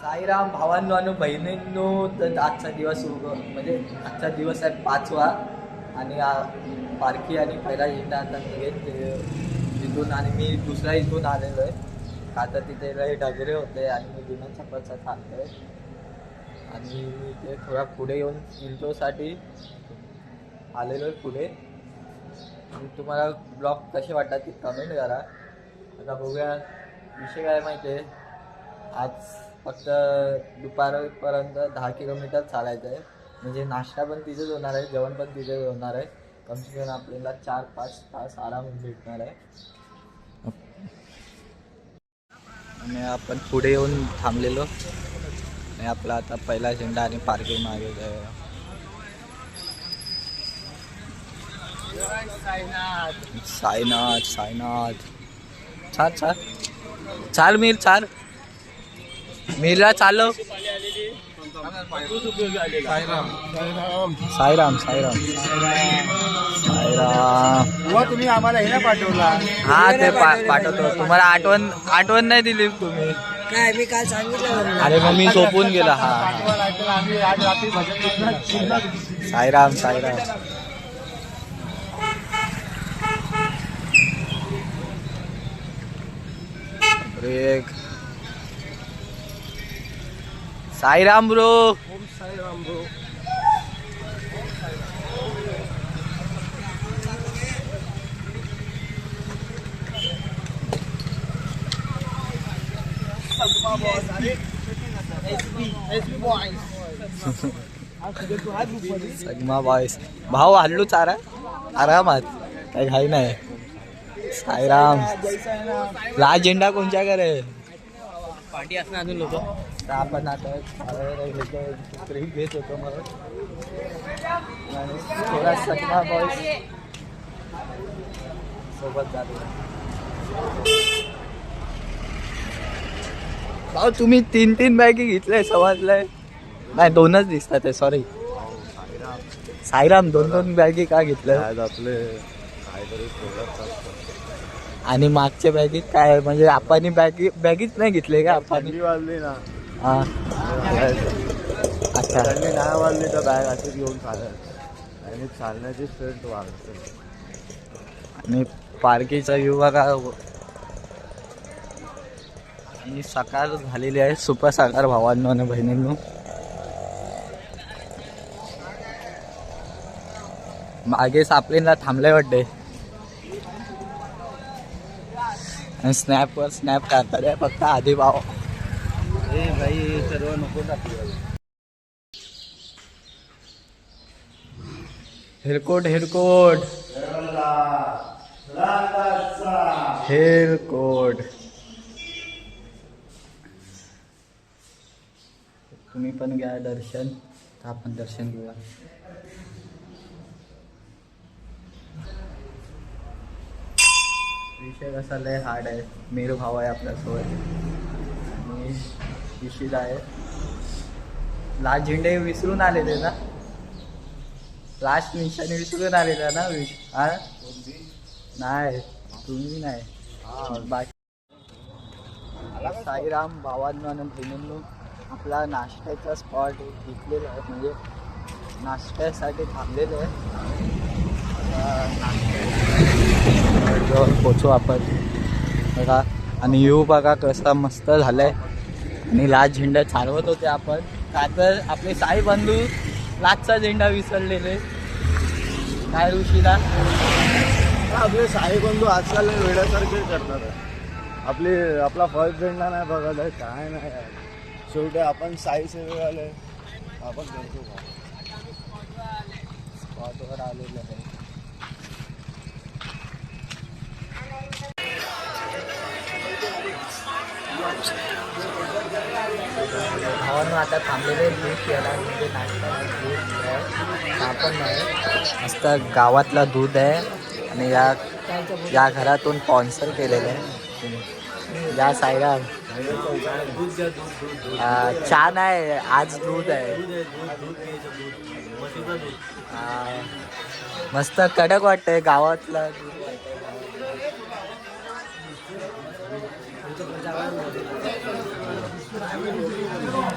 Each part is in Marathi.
साईराम भावांनो आणि बहिणींनो तर आजचा दिवस उग म्हणजे आजचा दिवस आहे पाचवा. आणि पारखी आणि पहिला झेंडा आता निघेल तिथून आणि मी दुसरा इथून आलेलो आहे. का तर तिथे लय डगरे होते आणि मी जुन्या खातो आहे आणि मी ते थोडा पुढे येऊन इंट्रोसाठी आलेलो आहे पुढे. तुम्हाला ब्लॉग कसे वाटतात ते कमेंट करा. आता बघूया विषय काय माहिती आहे. आज फक्त दुपारपर्यंत दहा किलोमीटर चालायचं आहे. म्हणजे नाश्ता पण तिथेच होणार आहे जेवण पण तिथेच होणार आहे. कमसे कम आपल्याला चार पाच तास आराम भेटणार आहे. आणि आपण पुढे येऊन थांबलेलो. आणि आपला आता पहिला झेंडा आणि पार्किंग मागे साईनाथ साईनाथ. चाल चाल. चाल मीर चाल. मीरला चाललो साईराम. साईराम. साईराम तुम्ही आम्हाला हे पाठवला. हा ते पा पाठवतो. तुम्हाला आठवण आठवण नाही दिली तुम्ही. काय मी काय सांगितलं अरे मग मी झोपून गेला. हा. हा. आम्ही भजन साईराम साईराम ब्रेक साईराम ब्रो. सगमा बॉयस भाऊ हल्लू चारा. आरामात. काही घाई नाही. साईराम. लाल झेंडा कोणच्या करे पार्टी असणार अजून लोक. आपण आता घेत होतो थोडा सोबत भाऊ तुम्ही तीन तीन बॅगी घेतले समजलंय नाही दोनच दिसतात आहे सॉरी साईराम दोन दोन बॅगी का घेतलं आज आपले काहीतरी आणि मागच्या बॅगीत काय आहे? म्हणजे आपण बॅगी बॅगीच नाही घेतले का आपण थंडी वाजली ना. हा. अच्छा. थंडी नाही वाजली तर बॅग अशीच घेऊन चालत. आणि चालण्याची स्ट्रेंथ वाढते. आणि पार्कीचा व्ह्यू बघा. आणि सकाळ झालेली आहे. सुपर सकाळ भावांनो आणि बहिणींनो. मागे सापलेला थांबले वाटते आणि स्नॅपवर स्नॅप काढतात आहे फक्त आधी भाव. हे भाई सर्व नको हेरकोट हेरकोट. हेरकोट. तुम्ही पण घ्या दर्शन. आपण दर्शन घेऊया. विषय कसा लय हार्ड आहे. मेरू भाव आहे आपल्यासोबत. आणि इशित आहे. लाल झेंडे विसरून आलेले ना. लास्ट निशाने विसरून आलेला ना विश हा? नाही तुम्ही नाही. बाकी साईराम भावांनो आणि बहिणींनो आपला नाश्त्याचा स्पॉट घेतलेला आहे. म्हणजे नाश्त्यासाठी थांबलेलं आहे. नाश्त्या पोचू आपण. बघा आणि येऊ बघा कसा मस्त झालाय. आणि लास्ट झेंडा चालवत होते आपण. का तर आपले साई बंधू लाचचा झेंडा विसरलेले. काय ऋषीला? आपले साई बंधू आजकाल वेड्यासारखे करतात. आपली आपला फर्स्ट झेंडा नाही बघत आहे काय नाही आहे. शेवटी आपण साई सेवेवाले. आपण करतो स्पॉटवर आलेले आहे. भावांनो आता थांबलेले दूध प्यायला. म्हणजे नाश्ता दूध आहे. आपण नाही. मस्त गावातला दूध आहे. आणि या या घरातून स्पॉन्सर केलेलं आहे. या साईडला. छान आहे. नाही आज दूध आहे. मस्त कडक वाटतंय गावातला. दूध वाटतंय.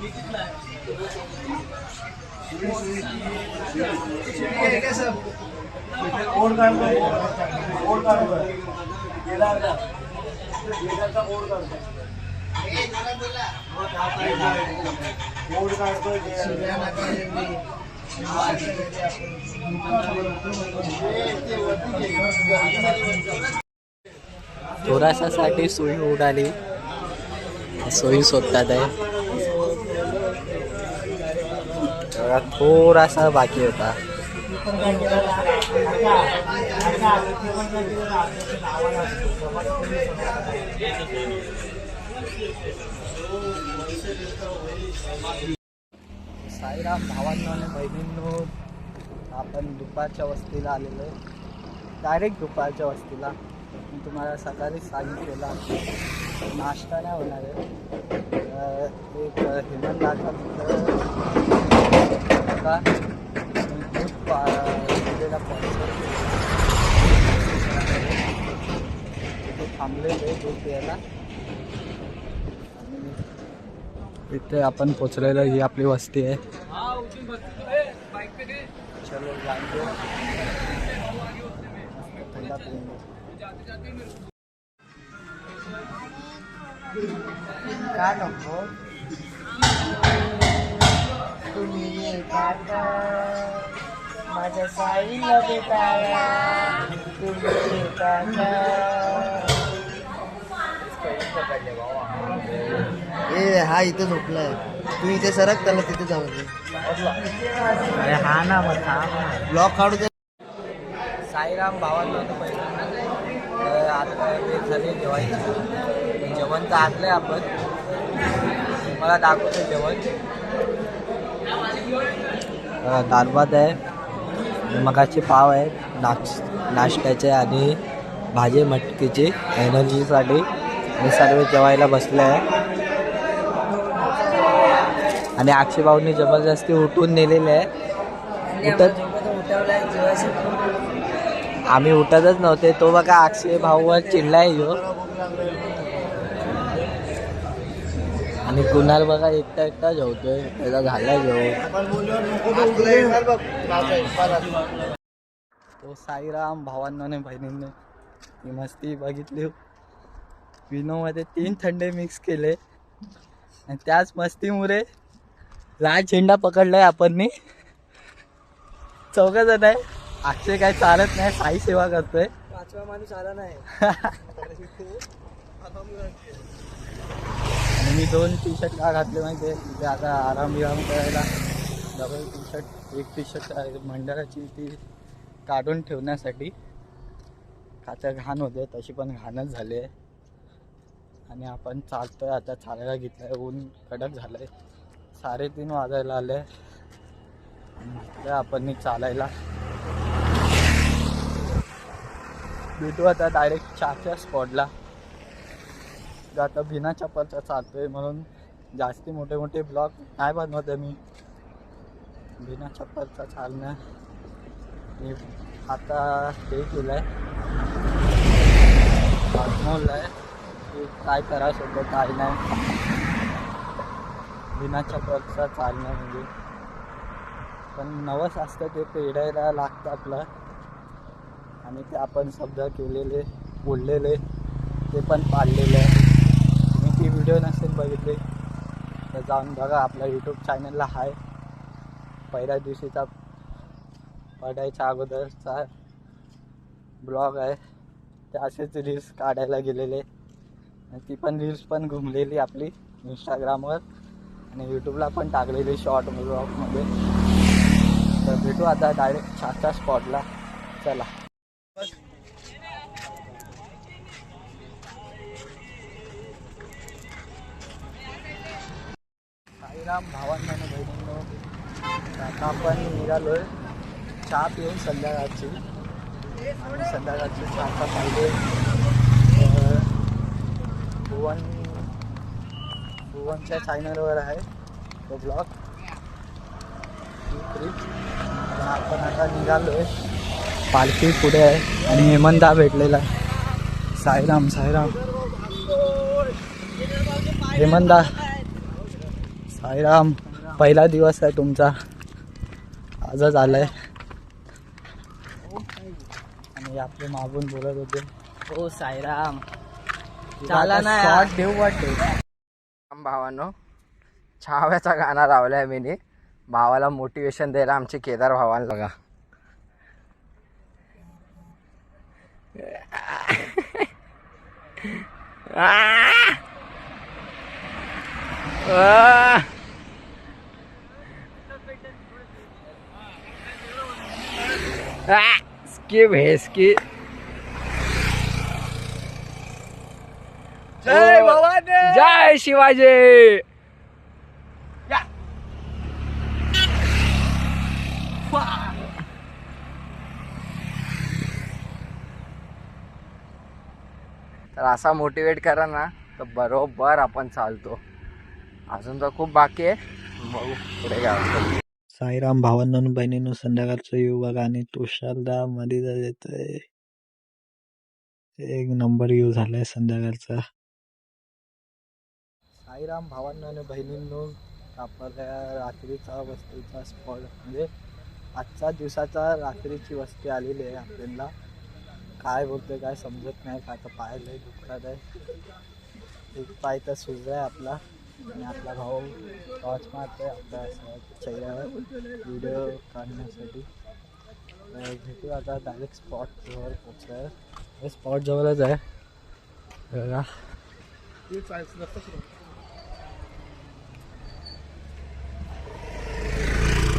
भाऊ ने केदारचा केदारचा काढतोय थोडासासाठी सोयी उडाली सोयी शोधतात आहे. बघा, थोडासा बाकी होता. साईराम भावांनो आणि बहिणींनो आपण दुपारच्या वस्तीला आलेलो आहे. डायरेक्ट दुपारच्या वस्तीला. मी तुम्हाला सकाळीच सांगितलेला नाश्ता नाही होणार आहे. एक हेमंत दादा मित्र होता. मी दूध पा दिलेला sponsor. तिथे थांबलेले दूध प्यायला आणि इथे आपण पोचलेलो ही आपली वस्ती आहे चलो जाएंगे ठंडा पिएंगे का नको तुम्ही येतात माझ्या साईला भेटायला तुम्ही येतात. ए हा इथे झोपलाय. तू इथे सरक त्याला तिथे जाऊ दे. अरे हा ना मग ब्लॉक काढू दे. साईराम भावांना पहिलं आता वेळ झाली जेवायची. जेवण तर आणलंय आपण. मला दाखवतो जेवण. दाल भात आहे मगाचे पाव आहे नाश नाश्त्याचे आणि भाजी मटकीची एनर्जीसाठी आणि सर्व जेवायला बसले आहे. आणि अक्षय भाऊनी जबरदस्ती उठून नेलेले आहे. उठत आम्ही उठतच नव्हते तो बघा अक्षय भाऊवर चिडलाय यो. आणि कुणाल बघा एकटा एकटा जेवतोय. त्याचा झालाय जेवण. तो साईराम भावांनो बहिणींनी ही मस्ती बघितली. विनोमध्ये तीन थंडे मिक्स केले. आणि त्याच मस्तीमुळे लाल झेंडा पकडलाय आपण चौघ जण आहे. अक्षय काय चालत नाही साई सेवा करतोय. पाचवा माणूस आला नाही. मी दोन टी शर्ट का घातले माहिती आहे म्हणजे आता आराम विराम करायला. डबल टी शर्ट एक टी शर्ट आहे मंडळाची ती काढून ठेवण्यासाठी काचा घाण होते तशी पण घाणच झाली आहे आणि आपण चालतोय आता चालायला घेतलंय ऊन कडक झालंय. साडेतीन वाजायला आले घेतलंय आपण चालायला. भेटू आता डायरेक्ट चारच्या स्पॉटला आता बिना चप्पलचा चालतोय म्हणून जास्ती मोठे मोठे ब्लॉग नाही बनवत आहे मी. बिना चप्पलचा चालणं. मी आता हे केलं आहे आहे की काय करायचं होतं काय नाही. बिना चप्पलचा चालणं म्हणजे. पण नवस असतं ते पेडायला लागतं आपलं. आणि ते आपण शब्द केलेले बोललेले ते पण पाळलेले आहे व्हिडिओ नसेल बघितले तर जाऊन बघा आपल्या यूट्यूब चॅनलला आहे पहिल्या दिवशीचा पडायच्या अगोदरचा ब्लॉग आहे. ते असेच रील्स काढायला गेलेले. ती पण रील्स पण घुमलेली आपली इंस्टाग्रामवर आणि यूट्यूबला पण टाकलेली शॉर्ट ब्लॉगमध्ये तर भेटू आता डायरेक्ट छाच्या स्पॉटला चला. आता आपण निघालोय. चहा पिऊन संध्याकाळची. आणि संध्याकाळची चहाचा पाहिजे. भुवन भुवनच्या चॅनलवर आहे तो ब्लॉग आपण आता निघालोय. पालखी पुढे आहे. आणि हेमंता भेटलेला आहे. साईराम साईराम. हेमंदा साईराम पहिला दिवस आहे तुमचा. आजच आलाय. आणि आपले मागून बोलत होते. हो साईराम. चला ना देऊ वाटते भावानो छाव्याचा गाणं लावलाय मी भावाला मोटिवेशन द्यायला आमचे केदार भावाला बघा स्किप हे स्किप जय भवानी! जय शिवाजी! तर असा मोटिवेट करा ना तर बरोबर आपण चालतो. अजून तर खूप बाकी आहे. बघू पुढे काय. साईराम भावांनो बहिणींनो संध्याकाळचं युवक आणि तुषारदा मध्ये येतोय. एक नंबर येऊ झालाय संध्याकाळचा. साईराम भावांनो आणि बहिणींनो आपल्या रात्रीचा वस्तीचा स्पॉट म्हणजे आजच्या दिवसाचा रात्रीची वस्ती आलेली आहे आपल्याला. काय बोलतोय काय समजत नाही का आता पाहायला दुखत आहे. एक पाय तर सुजलाय आपला. आणि आपला भाऊ टॉर्च आहे आपल्या चेहऱ्यावर व्हिडिओ काढण्यासाठी. भेटू आता डायरेक्ट स्पॉट जवळ हे स्पॉट जवळच आहे. बघा.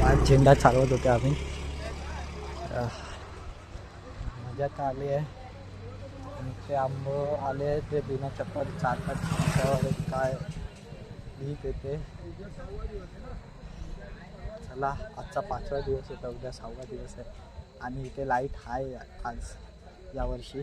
पाच झेंडा चालवत होते आम्ही. मजा तर आली आहे. ते आंब आले ते बिना चप्पल चालतात काय? भीक येते. चला आजचा पाचवा दिवस होता उद्या सहावा दिवस आहे. आणि इथे लाइट आहे आज यावर्षी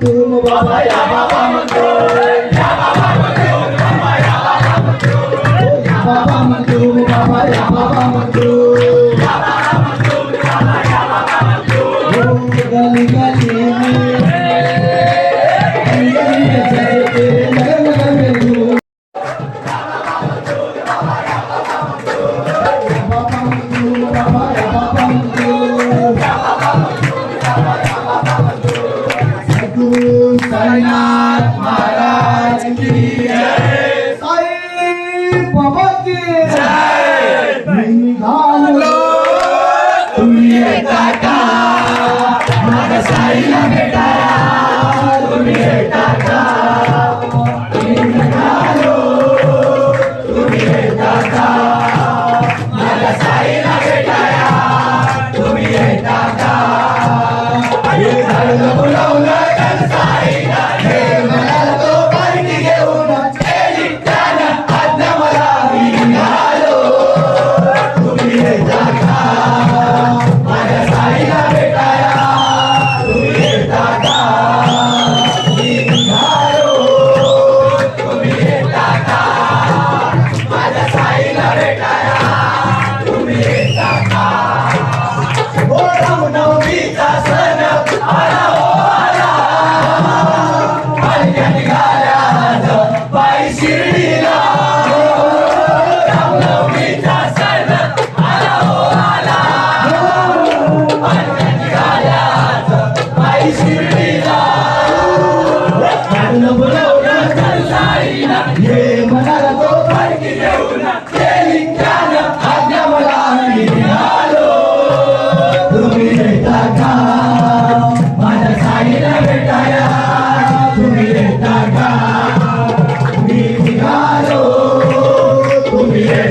Kumu baba ya baba Maria Medalla, Maria Medalla.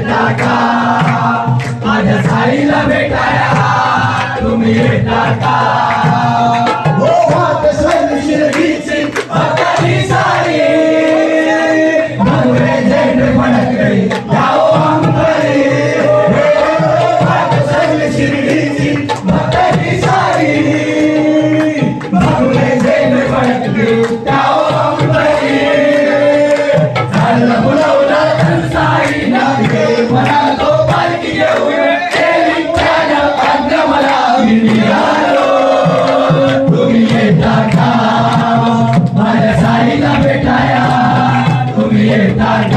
टाका माझ्या साईला भेटाया तुम्ही टाका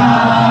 God.